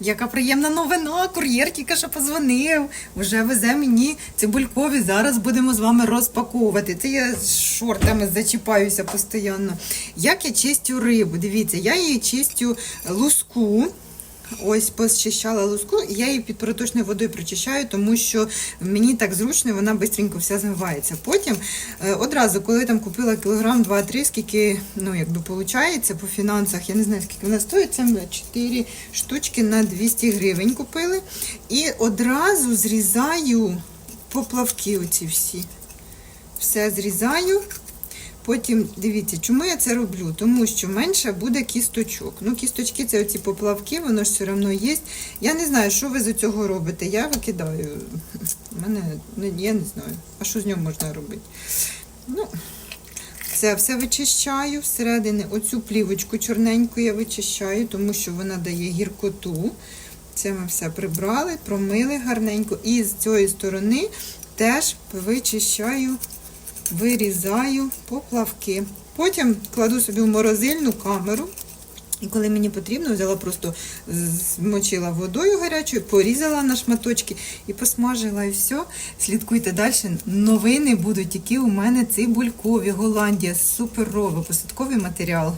Яка приємна новина! Кур'єр тільки що позвонив. Вже везе мені цибулькові. Зараз будемо з вами розпаковувати. Це я з шортами зачіпаюся постійно. Як я чистю рибу? Дивіться, я її чистю луску. Ось почищала луску, і я її під проточною водою прочищаю, тому що мені так зручно, вона швидко вся змивається. Потім е, одразу, коли там купила кілограм 2-3, скільки ну, якби виходить по фінансах, я не знаю, скільки вона стоїть, це ми 4 штучки на 200 гривень купили. І одразу зрізаю поплавки оці всі. Все зрізаю. Потім дивіться, чому я це роблю? Тому що менше буде кісточок. Ну, кісточки це оці поплавки, воно ж все одно є. Я не знаю, що ви з цього робите. Я викидаю. Мене ну, я не знаю. А що з нього можна робити? Ну, це все вичищаю всередини. Оцю плівочку чорненьку я вичищаю, тому що вона дає гіркоту. Це ми все прибрали, промили гарненько. І з цієї сторони теж вичищаю вирізаю поплавки. Потім кладу собі в морозильну камеру. І коли мені потрібно, взяла просто змочила водою гарячою, порізала на шматочки і посмажила, і все. Слідкуйте далі. Новини будуть, які у мене цибулькові, Голландія, суперовий посадковий матеріал.